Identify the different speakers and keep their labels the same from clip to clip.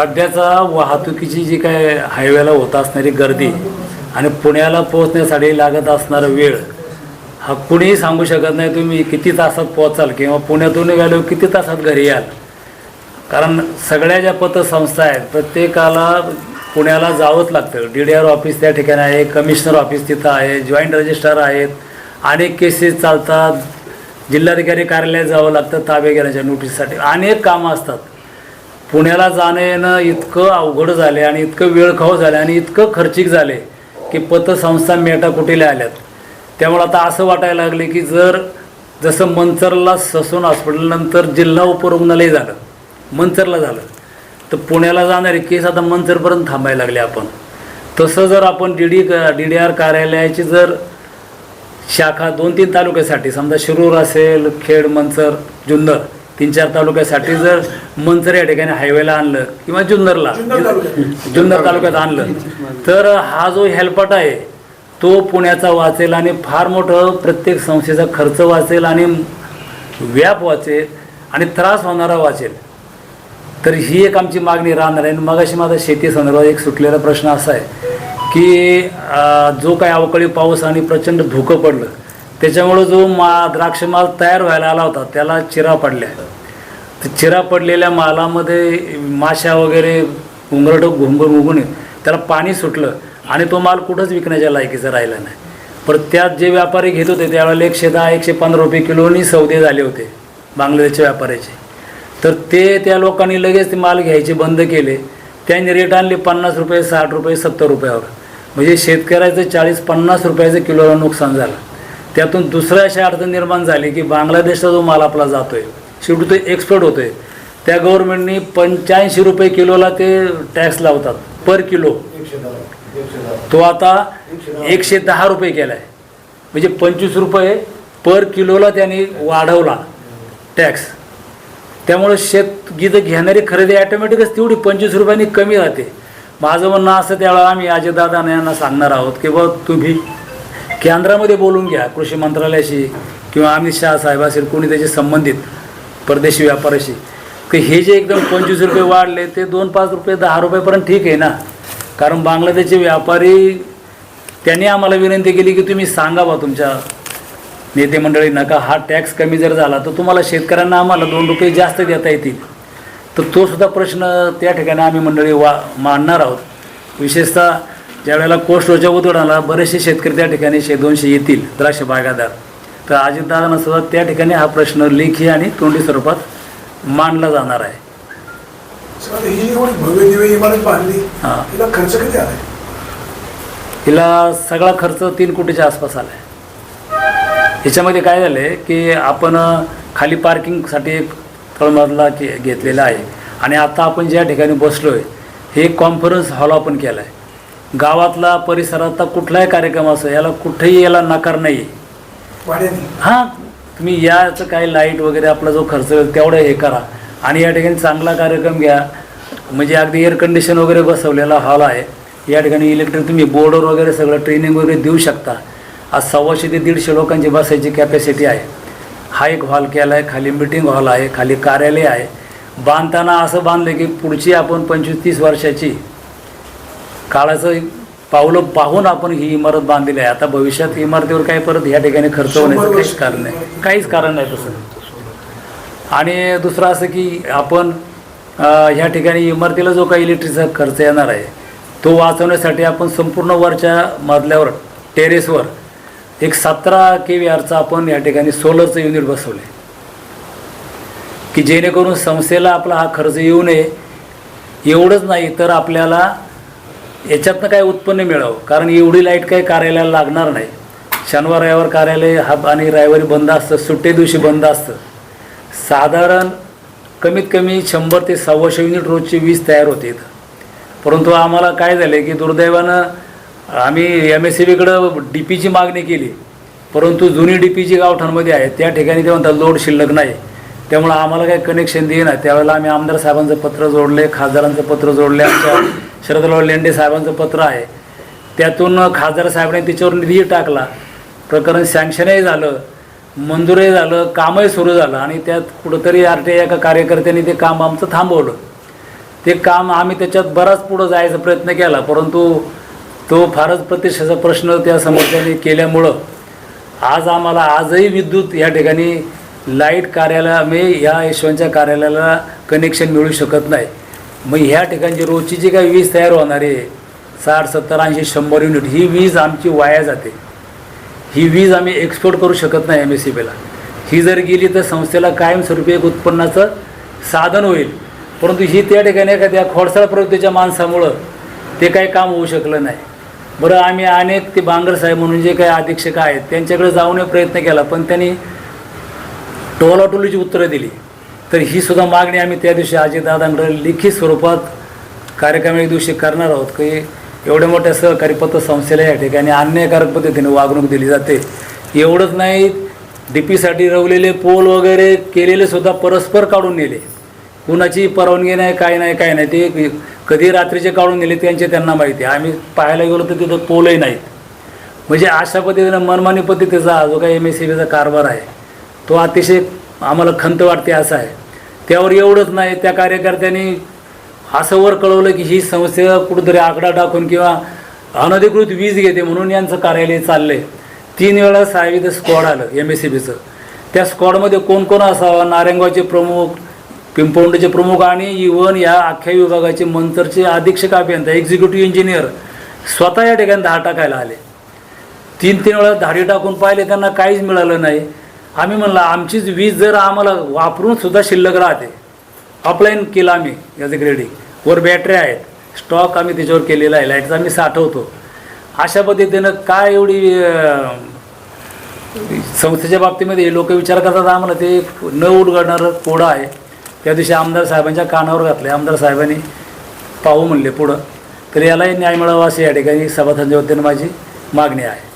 Speaker 1: सध्याचा वाहतुकीची जी काय हायवेला होत असणारी गर्दी आणि पुण्याला पोहोचण्यासाठी लागत असणारा वेळ हा कुणीही सांगू शकत नाही तुम्ही किती तासात पोहोचाल किंवा पुण्यातून निघालो किती तासात घरी याल. कारण सगळ्या ज्या पतसंस्था आहेत प्रत्येकाला पुण्याला जावंच लागतं. डी डी आर ऑफिस त्या ठिकाणी आहे कमिशनर ऑफिस तिथं आहे जॉईंट रजिस्ट्रार आहेत. अनेक केसेस चालतात. जिल्हाधिकारी कार्यालयात जावं लागतं ताबे घेण्याच्या नोटीससाठी अनेक कामं असतात. पुण्याला जाणं येणं इतकं अवघड झाले आणि इतकं वेळखाऊ झाले आणि इतकं खर्चिक झाले की पतसंस्था मेटाकुटीला आल्यात. त्यामुळे आता असं वाटायला लागले की जर जसं मंचरला ससून हॉस्पिटलनंतर जिल्हा उपरुग्णालय झालं मंचरला झालं तर पुण्याला जाणारे केस आता मंचरपर्यंत थांबायला लागले आपण. तसं जर आपण D D D D R कार्यालयाची जर शाखा दोन तीन तालुक्यासाठी समजा शिरूर असेल खेड मंचर जुन्नर तीन चार तालुक्यासाठी जर मंचर या ठिकाणी हायवेला आणलं किंवा जुन्नरला
Speaker 2: जुन्नर तालुक्यात.
Speaker 1: आणलं तर हा जो हेल्पट आहे तो पुण्याचा वाचेल आणि फार मोठं प्रत्येक संस्थेचा खर्च वाचेल आणि व्याप वाचेल आणि त्रास होणारा वाचेल. तर ही एक आमची मागणी राहणार आहे. आणि मगाशी माझा शेती संदर्भात एक सुटलेला प्रश्न असा आहे की जो काही अवकाळी पाऊस आणि प्रचंड धुकं पडलं त्याच्यामुळं जो मा द्राक्ष माल तयार व्हायला आला होता त्याला चिरा पडल्या. चिरा पडलेल्या मालामध्ये माशा वगैरे घुंगरट घुंबर घुंगून त्याला पाणी सुटलं आणि तो माल कुठंच विकण्याच्या लायकीचा राहिला नाही. पर त्यात जे व्यापारी घेत होते त्यावेळेला एकशे दहा एकशे पंधरा रुपये किलोनी सौदे झाले होते बांगलादेशच्या व्यापाऱ्याचे. तर ते त्या लोकांनी लगेच ते माल घ्यायचे बंद केले. त्यांनी रेट आणले पन्नास रुपये साठ रुपये सत्तर रुपयावर म्हणजे शेतकऱ्याचं चाळीस पन्नास रुपयाचं किलोला नुकसान झालं. त्यातून दुसऱ्या अशा अडचण निर्माण झाली की बांगलादेशचा जो माल आपला जातो आहे शेवटी ते एक्सपोर्ट होते. त्या गव्हर्नमेंटनी पंच्याऐंशी रुपये किलोला ते टॅक्स लावतात पर किलो. तो आता एकशे दहा रुपये केला आहे म्हणजे पंचवीस रुपये पर किलोला त्यांनी वाढवला टॅक्स त्यामुळं शेत गीत घेणारी खरेदी ॲटोमॅटिकच तेवढी पंचवीस रुपयांनी कमी राहते. माझं म्हणणं असं त्यावेळेला आम्ही अजयदादा यांना सांगणार आहोत की बाबा तुम्ही केंद्रामध्ये बोलून घ्या कृषी मंत्रालयाशी किंवा अमित शहा साहेब असेल कोणी त्याचे संबंधित. परदेशी व्यापाराशी की हे जे एकदम पंचवीस रुपये वाढले ते दोन पाच रुपये दहा रुपयेपर्यंत ठीक आहे ना? कारण बांगलादेशचे व्यापारी त्यांनी आम्हाला विनंती केली की तुम्ही सांगा बा तुमच्या नेते मंडळी नका हा टॅक्स कमी जर झाला तर तुम्हाला शेतकऱ्यांना आम्हाला दोन रुपये जास्त देता येतील. तर तो सुद्धा प्रश्न त्या ठिकाणी आम्ही मंडळी वा मांडणार आहोत. विशेषतः ज्यावेळेला कोस्ट रोजच्या उतरणाला बरेचसे शेतकरी त्या ठिकाणी शे दोनशे येतील द्राक्ष बागादार. तर अजितदादांना सुद्धा त्या ठिकाणी हा प्रश्न लेखी आणि तोंडी स्वरूपात मांडला जाणार आहे.
Speaker 2: खर्च किती आलाय?
Speaker 1: हिला सगळा खर्च तीन कोटीच्या आसपास आला आहे ह्याच्यामध्ये काय झालं आहे की आपण खाली पार्किंगसाठी एक तळमजला के घेतलेला आहे. आणि आता आपण ज्या ठिकाणी बसलो आहे हे कॉन्फरन्स हॉल आपण केला आहे गावातला परिसरातला कुठलाही कार्यक्रम असो याला कुठेही याला नकार नाही आहे हां तुम्ही याचं काही लाइट वगैरे आपला जो खर्च होईल तेवढं हे करा. आणि या ठिकाणी चांगला कार्यक्रम घ्या. म्हणजे अगदी एअर कंडिशन वगैरे बसवलेला हॉल आहे. या ठिकाणी इलेक्ट्रिक तुम्ही बोर्डवर वगैरे सगळं ट्रेनिंग वगैरे देऊ शकता. आज सव्वाशे ते दीडशे लोकांची बसायची कॅपॅसिटी आहे. हा एक हॉल केला आहे खाली मिटिंग हॉल आहे खाली कार्यालय आहे. बांधताना असं बांधलं की पुढची आपण पंचवीस तीस वर्षाची काळाचं पावलं पाहून आपण ही इमारत बांधलेली आहे. आता भविष्यात इमारतीवर काही परत ह्या ठिकाणी खर्च होण्याचं काहीच कारण नाही. काहीच कारण नाही तसं. आणि दुसरं असं की आपण ह्या ठिकाणी इमारतीला जो काही इलेक्ट्रिकचा खर्च येणार आहे तो वाचवण्यासाठी आपण संपूर्ण वरच्या मजल्यावर टेरेसवर एक सतरा के व्ही आरचं आपण या ठिकाणी सोलरचं युनिट बसवलं आहे की जेणेकरून संस्थेला आपला हा खर्च येऊ नये. एवढंच नाही तर आपल्याला याच्यातनं काय उत्पन्न मिळावं? कारण एवढी लाइट काही कार्यालयाला लागणार नाही. शनिवार रविवार कार्यालय हा आणि रविवारी बंद असतं सुट्टे दिवशी बंद असतं. साधारण कमीत कमी शंभर ते सव्वाशे युनिट रोजची वीज तयार होते इथं. परंतु आम्हाला काय झालं की दुर्दैवानं आम्ही एम एस सी बीकडं डी पीची मागणी केली. परंतु जुनी डी पी जी गावठाणमध्ये आहे. त्या ठिकाणी ते म्हणतात लोड शिल्लक नाही. त्यामुळं आम्हाला काही कनेक्शन देईना. त्यावेळेला आम्ही आमदार साहेबांचं पत्र जोडले खासदारांचं पत्र जोडले आमच्या शरदराव लेंडे साहेबांचं पत्र आहे. त्यातून खासदार साहेबांनी त्याच्यावर निधी टाकला. प्रकरण सँक्शनही झालं मंजूरही झालं कामही सुरू झालं आणि त्यात कुठंतरी आर टी एका कार्यकर्त्यांनी ते काम आमचं थांबवलं. ते काम आम्ही त्याच्यात बराच पुढं जायचा प्रयत्न केला परंतु तो फारच प्रतिष्ठेचा प्रश्न त्या समस्यांनी केल्यामुळं आज आम्हाला आजही विद्युत या ठिकाणी लाइट कार्यालय मी या यशवंतच्या कार्यालयाला कनेक्शन मिळू शकत नाही. मग ह्या ठिकाणची रोजची जी काही वीज तयार होणार आहे साठ सत्तर ऐंशी शंभर युनिट ही वीज आमची वाया जाते. ही वीज आम्ही एक्सपोर्ट करू शकत नाही एम एस सी बीला ही जर गेली तर संस्थेला कायमस्वरूपी एक उत्पन्नाचं साधन होईल. परंतु ही त्या ठिकाणी एखाद्या खोडसाळ प्रवृत्तीच्या माणसामुळं ते काही काम होऊ शकलं नाही. बरं आम्ही अनेक ते बांगर साहेब म्हणून जे काही अधीक्षक आहेत त्यांच्याकडे जाऊन प्रयत्न केला पण त्यांनी टोलाटोलीची उत्तरं दिली. तर ही सुद्धा मागणी आम्ही त्या दिवशी अजितदादांकडे लिखित स्वरूपात कार्यक्रम एक दिवशी करणार आहोत की एवढ्या मोठ्या सहकारी पतसंस्थेला या ठिकाणी अन्यायकारक पद्धतीने वागणूक दिली जाते. एवढंच नाही डी पीसाठी रवलेले पोल वगैरे केलेले सुद्धा परस्पर काढून नेले. कुणाची परवानगी नाही काय नाही काय नाही ते कधी रात्रीचे काढून नेले त्यांचे त्यांना माहिती आहे. आम्ही पाहायला गेलो तर तिथं पोलही नाहीत. म्हणजे अशा पद्धतीनं मनमानी पद्धतीचा जो काही एम एस सी बीचा कारभार आहे तो अतिशय आम्हाला खंत वाटते असा आहे. त्यावर एवढंच नाही त्या कार्यकर्त्यांनी असं वर कळवलं की ही संस्था कुठंतरी आकडा टाकून किंवा अनधिकृत वीज घेते म्हणून यांचं कार्यालय चाललं आहे तीन वेळा साहेब स्क्वॉड आलं एम एस सी बीचं त्या स्क्वॉडमध्ये कोण कोण असावा? नारायणगावचे प्रमुख पिंपवंडीचे प्रमुख आणि इवन या अख्ख्या विभागाचे मंतरचे अधीक्षक अभियंता एक्झिक्युटिव्ह इंजिनियर स्वतः या ठिकाणी दहा टाकायला आले. तीन तीन वेळा धाडी टाकून पाहिले त्यांना काहीच मिळालं नाही. आम्ही म्हणलं आमचीच वीज जर आम्हाला वापरून सुद्धा शिल्लक राहते. ऑफलाईन केलं आम्ही याचं ग्रेडिंग वर बॅटऱ्या आहेत. स्टॉक आम्ही त्याच्यावर केलेला आहे. लाईटचा आम्ही साठवतो. अशा पद्धतीनं काय एवढी संस्थेच्या बाबतीमध्ये हे लोक विचार करतात आम्हाला ते न उडगडणारं कोडं आहे. त्या दिवशी आमदार साहेबांच्या कानावर घातले. आमदार साहेबांनी पाहू म्हणले पुढं. तर यालाही न्याय मिळावा अशी या ठिकाणी सभासदांच्या वतीनं माझी मागणी आहे.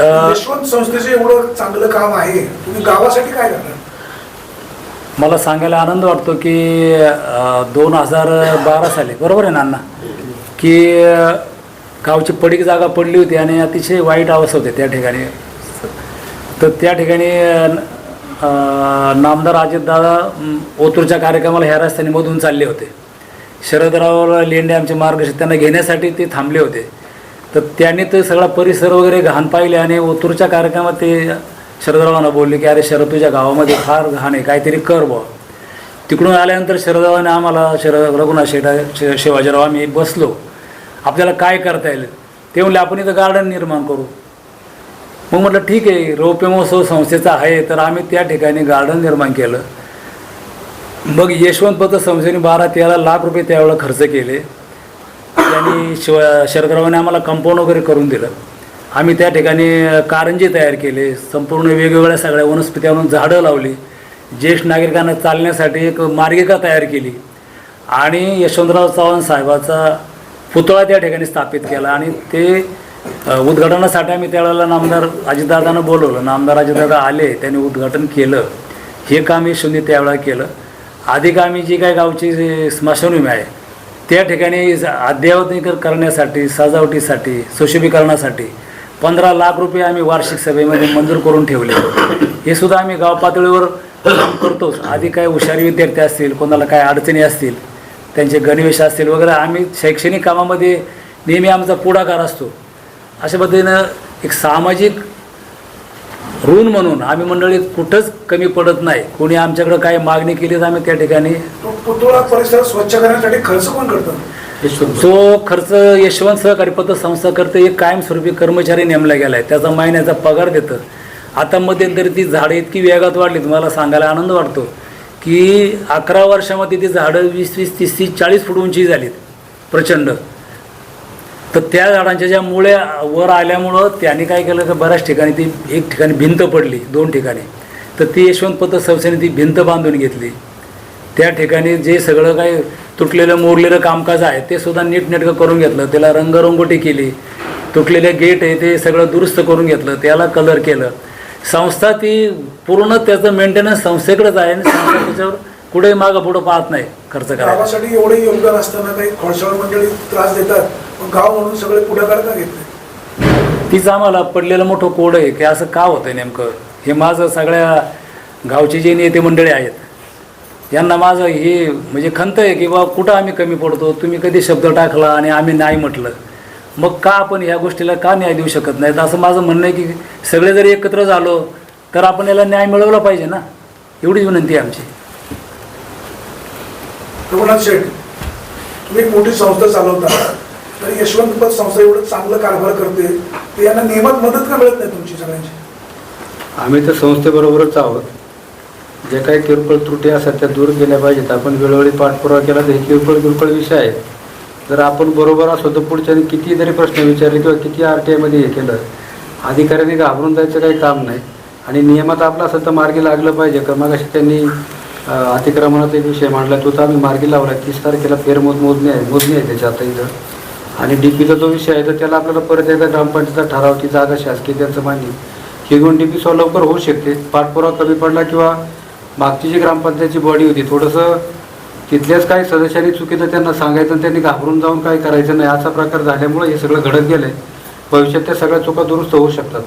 Speaker 2: यशवंत संस्थेचं एवढं चांगलं काम आहे. तुम्ही गावासाठी काय करणार
Speaker 1: मला सांगायला आनंद वाटतो की दोन हजार बारा साली बरोबर आहे ना अण्णा की गावची पडीक जागा पडली होती आणि अतिशय वाईट अवस्था होते त्या ठिकाणी. तर त्या ठिकाणी नामदार अजितदादा ओतूरच्या कार्यक्रमाला ह्या रस्त्याने मधून चालले होते. शरदराव लेंडे आमचे मार्गदर्शक त्यांना घेण्यासाठी ते थांबले होते. तर त्यांनी ते सगळा परिसर वगैरे घाण पाहिले आणि ओतूरच्या कार्यक्रमात ते शरदरावांना बोलले की अरे शरद तुझ्या गावामध्ये फार घाण आहे काहीतरी कर बुवा. तिकडून आल्यानंतर शरदरावाने आम्हाला शरद रघुनाथ शेटा शि- शिवाजीराव आम्ही बसलो. आपल्याला काय करता येईल? ते म्हणले आपण इथं गार्डन निर्माण करू. मग म्हटलं ठीक आहे रौप्य महोत्सव संस्थेचा आहे तर आम्ही त्या ठिकाणी गार्डन निर्माण केलं. मग यशवंत पत्र संस्थेने बारा तेरा लाख रुपये त्यावेळेला खर्च केले. त्यांनी शिव शरदरावाने आम्हाला कंपाऊंड वगैरे करून दिलं. आम्ही त्या ठिकाणी कारंजे तयार केले. संपूर्ण वेगवेगळ्या सगळ्या वनस्पत्यांवरून झाडं लावली. ज्येष्ठ नागरिकांना चालण्यासाठी एक मार्गिका तयार केली. आणि यशवंतराव चव्हाण साहेबाचा पुतळा त्या ठिकाणी स्थापित केला. आणि ते उद्घाटनासाठी आम्ही त्यावेळेला नामदार अजितदादांना बोलवलं. नामदार अजितदादा आले त्यांनी उद्घाटन केलं. हे काम यशवंतनी त्यावेळेला केलं. अधिक आम्ही जी काय गावची स्मशानभूमी आहे त्या ठिकाणी अद्ययावतीकरण करण्यासाठी सजावटीसाठी सुशोभीकरणासाठी पंधरा लाख रुपये आम्ही वार्षिक सभेमध्ये मंजूर करून ठेवले. हे सुद्धा आम्ही गाव पातळीवर काम करतोच आधी काय हुशारी विद्यार्थी असतील कोणाला काय अडचणी असतील त्यांचे गणवेश असतील वगैरे आम्ही शैक्षणिक कामामध्ये नेहमी आमचा पुढाकार असतो. अशा पद्धतीनं एक सामाजिक ऋण म्हणून आम्ही मंडळीत कुठंच कमी पडत नाही. कोणी आमच्याकडं काय मागणी केली तर आम्ही त्या ठिकाणी.
Speaker 2: तो पुतळा परिसर स्वच्छ करण्यासाठी खर्च कोण करतं?
Speaker 1: तो खर्च यशवंत सहकारी पतसंस्था करते एक कायमस्वरूपी कर्मचारी नेमला गेला आहे त्याचा महिन्याचा पगार देतं. आता मध्यंतरी ती झाडं इतकी वेगात वाढली तुम्हाला सांगायला आनंद वाटतो की अकरा वर्षामध्ये ती झाडं वीस वीस तीस तीस चाळीस फूट उंची झालीत. प्रचंड. तर त्या झाडांच्या ज्या मुळे वर आल्यामुळं त्यांनी काय केलं तर बऱ्याच ठिकाणी ती एक ठिकाणी भिंत पडली दोन ठिकाणी. तर ती यशवंत पतसंस्थेने ती भिंत बांधून घेतली. त्या ठिकाणी जे सगळं काही तुटलेलं मोडलेलं कामकाज आहे ते सुद्धा नीटनेटकं करून घेतलं. त्याला रंगरंगोटी केली. तुटलेले गेट आहे ते सगळं दुरुस्त करून घेतलं. त्याला कलर केलं. संस्था ती पूर्ण त्याचं मेंटेनन्स संस्थेकडेच आहे आणि संस्था त्याच्यावर कुठेही मागं पुढं पाहत नाही खर्च करायला.
Speaker 2: एवढं एवढे योगदान असताना काही मंडळी त्रास देतात? पण गाव म्हणून सगळे पुढाकार का घेत नाही.
Speaker 1: तीच आम्हाला पडलेलं मोठं कोड आहे की असं का होतं नेमकं? हे माझं सगळ्या गावचे जे नेते मंडळी आहेत यांना माझं हे म्हणजे खंत आहे की बा कुठं आम्ही कमी पडतो तुम्ही कधी शब्द टाकला आणि आम्ही नाही म्हटलं. मग का आपण ह्या गोष्टीला का न्याय देऊ शकत नाहीत? असं माझं म्हणणं आहे की सगळे जरी एकत्र झालो तर आपण याला न्याय मिळवला पाहिजे ना? एवढीच विनंती आहे आमची.
Speaker 2: रघुनाथ शेठ तुम्ही एक मोठी संस्था चालवता. तर यशवंतपत संस्था एवढं चांगलं कारभार करते ते यांना नियमात मदत का मिळत नाही तुमची सगळ्यांची?
Speaker 3: आम्ही तर संस्थेबरोबरच आहोत. जे काही किरकोळ त्रुटी असतात त्या दूर केल्या पाहिजेत. आपण वेळोवेळी पाठपुरावा केला तर हे किरकोळ किरकोळ विषय आहे जर आपण बरोबर असो तर पुढच्याने किती जरी प्रश्न विचारले किंवा किती आर टी आयमध्ये हे केलं. अधिकाऱ्यांनी घाबरून जायचं काही काम नाही. आणि नियमात आपला असं तर मार्गी लागलं पाहिजे. का मग त्यांनी अतिक्रमणाचा एक विषय मांडला. तो तर आम्ही मार्गी लावला. तीस तारखेला फेरमोज मोजणी आहे. मोजणी आहे त्याच्या आता इथं. आणि डीपीचा जो विषय आहे तर त्याला आपल्याला परत एकदा ग्रामपंचायतीचा ठराव ती जागा शासकीय त्यांचं मान्य. ही डी पी सॉल्व लवकर होऊ शकते. पाठपुरावा कमी पडला किंवा मागची जी ग्रामपंचायतची बॉडी होती थोडंसं तिथल्याच काही सदस्यांनी चुकीचं त्यांना सांगायचं आणि त्यांनी घाबरून जाऊन काही करायचं नाही. असा प्रकार झाल्यामुळे हे सगळं घडत गेलं आहे भविष्यात त्या सगळ्या चुका दुरुस्त होऊ शकतात.